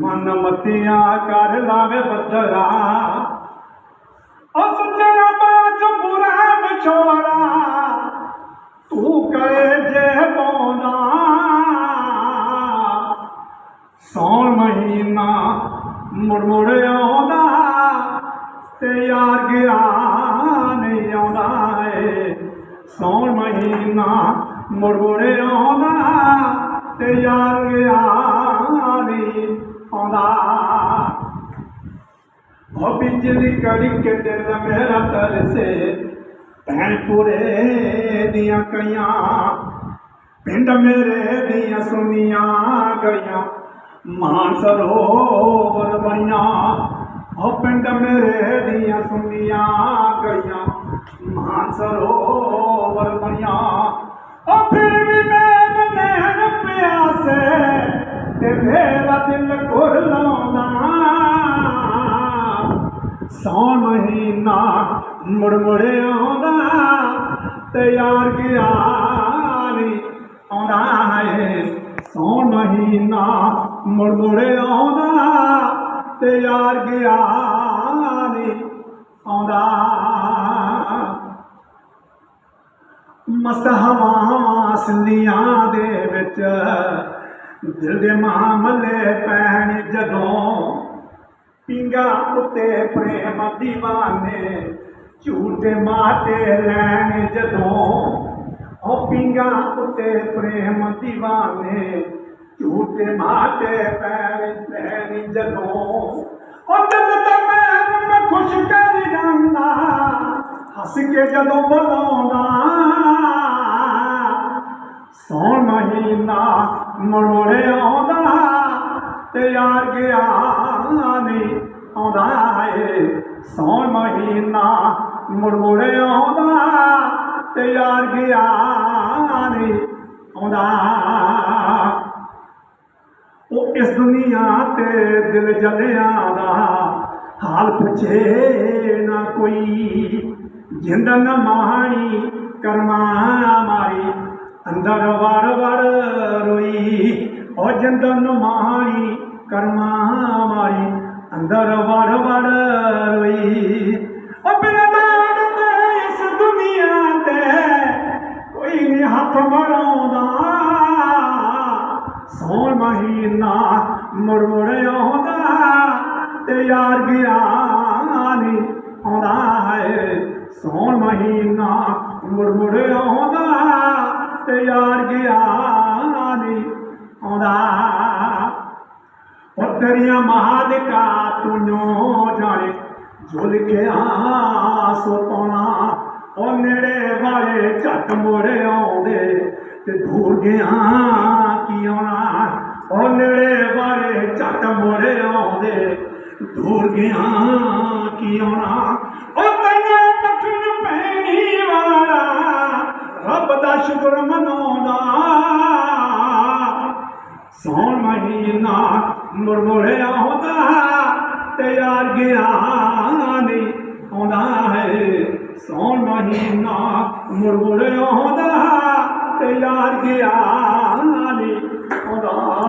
ਮਨ ਮਤੀਆਂ ਕਰ ਲਾਵੇ ਬੱਦਰਾ। ਉਸ ਜਣਾ ਬਾਜ ਬੁਰਾ ਵਿਛੋੜਾ। ਤੂੰ ਕਰੇ ਜੇ ਪੌਣਾ ਸੌਣ ਮਹੀਨਾ ਮੁੜ ਮੁੜ ਆਉਂਦਾ ਤੇ ਯਾਰ ਗਿਆ ਨਹੀਂ ਆਉਂਦਾ ਏ। ਸੌਣ ਮਹੀਨਾ ਮੁੜ ਆਉਂਦਾ ਬਿਜਲੀ ਕੜਕ ਦਿਲ ਮੇਰਾ ਤਰਸੇ ਭੈਣ ਪੂਰੇ ਦੀਆਂ ਕਈਆਂ, ਪਿੰਡ ਮੇਰੇ ਦੀਆਂ ਸੁਨੀਆਂ ਗਈਆਂ। ਮਾਨ ਸਰੋਵਰ ਬਣੀਆਂ, ਉਹ ਪਿੰਡ ਮੇਰੇ ਦੀਆਂ ਸੁਨੀਆਂ ਗਈਆਂ। ਮਾਨ ਸਰੋਵਰ ਬਣੀਆਂ, ਉਹ ਫਿਰ ਵੀ ਮੈਂ ਨੈਣ ਪਿਆਸੇ ਤੇ ਮੇਰਾ ਦਿਲ ਸੌਣ ਮਹੀਨਾ ਮੁੜ ਮੁੜ ਆਉਂਦਾ ਤੇ ਯਾਰ ਗਿਆ ਨਹੀਂ ਆਉਂਦਾ ਹੈ। ਸੌਣ ਮਹੀਨਾ ਮੁੜ ਆਉਂਦਾ ਤੇ ਯਾਰ ਗਿਆ ਨਹੀਂ ਆਉਂਦਾ। ਮਸਹਵਾਂ ਸੰਦੀਆਂ ਦੇ ਵਿੱਚ ਦਿਲ ਦੇ ਮਾਮਲੇ ਪੈਣ ਜਦੋਂ ਪਿੰਗਾ ਉੱਤੇ ਪ੍ਰੇਮ دیਵਾਨੇ ਝੂਠੇ ਮਾਟੇ ਲੈਣ ਜਦੋਂ। ਉਹ ਪਿੰਗਾ ਉੱਤੇ ਪ੍ਰੇਮ دیਵਾਨੇ ਝੂਠੇ ਮਾਟੇ ਪੈਰ ਲੈਣ ਜਦੋਂ। ਉਹ ਦਿਲ ਤਾਂ ਮੈਂ ਮੈਂ ਖੁਸ਼ ਕਰ ਜਾਂਦਾ, ਹੱਸ ਕੇ ਜਦੋਂ ਬੁਲਾਉਂਦਾ। ਸੌਣ ਮਹੀਨਾ ਮਰੋੜੇ ਆਉਂਦਾ ਤੇ ਯਾਰ ਗਿਆ। ਨਹੀਂ ਆਉਂਦਾ ਏ ਸੌਣ ਮਹੀਨਾ ਮਰੋੜੇ ਆਉਂਦਾ ਤੇ ਯਾਰ ਗਿਆ ਨਹੀਂ ਆਉਂਦਾ। ਉਹ ਇਸ ਦੁਨੀਆ ਤੇ ਦਿਲ ਜਲਿਆਂ ਦਾ ਹਾਲ ਪੁੱਛੇ ਨਾ ਕੋਈ। ਜਿੰਦ ਨਾ ਮਾਣੀ ਕਰਮਾ ਮਾਰੀ ਅੰਦਰ ਵੜ ਵੜ ਰੋਈ। ਉਹ ਜਿੰਦ ਨੂੰ ਮਾਣੀ ਕਰਮਾ ਮਾਰੀ ਅੰਦਰ ਵੜ ਵੜ ਰੋਈ। ਉਹ ਬਿਨਾਂ ਦਾੜ ਤੇ ਇਸ ਦੁਨੀਆ ਤੇ ਕੋਈ ਨਹੀਂ ਹੱਥ ਮੜਾਉਂਦਾ ਸੌਣ ਮਹੀਨਾ ਮੁੜ ਮੁੜ ਆਉਂਦਾ ਤੇ ਯਾਰ ਗਿਆ ਨਹੀਂ ਆਉਂਦਾ ਹੈ ਸੌਣ ਮਹੀਨਾ ਮੁੜ ਮੁੜ ਆਉਂਦਾ ਤੇ ਯਾਰ ਗਿਆ ਉਹ ਤੇਰੀਆਂ ਕਾ ਤੂੰ ਨੋ ਜਾਣੇ ਝੁਲ ਕੇ ਆਸੋ ਪਾਉਣਾ। ਉਹ ਨੇੜੇ ਵਾਲੇ ਝੱਟ ਮੁੜ ਆਉਂਦੇ ਤੇ ਦੂਰ ਗਿਆ ਕੀ ਆਉਣਾ। ਉਹ ਨੇੜੇ ਵਾਲੇ ਝੱਟ ਮੁੜ ਆਉਂਦੇ ਦੂਰ ਗਿਆ ਕੀ ਆਉਣਾ। ਉਹ ਤੈਨੂੰ ਪੱਖਣ ਪੈਣੀ ਵਾਲਾ, ਰੱਬ ਦਾ ਸ਼ੁਕਰ ਮਨਾਉਂਦਾ। ਸੌਣ ਮਹੀਨਾ ਮੁਰਮੁੜਿਆ ਹੁੰਦਾ ਤੇ ਯਾਰ ਗਿਆ ਨਹੀਂ ਹੁੰਦਾ ਹੈ, ਸੌਣ ਮਹੀਨਾ। ਮੁਰਮੁੜਿਆ ਹੁੰਦਾ ਤੇ ਯਾਰ ਗਿਆ ਨਹੀਂ ਹੁੰਦਾ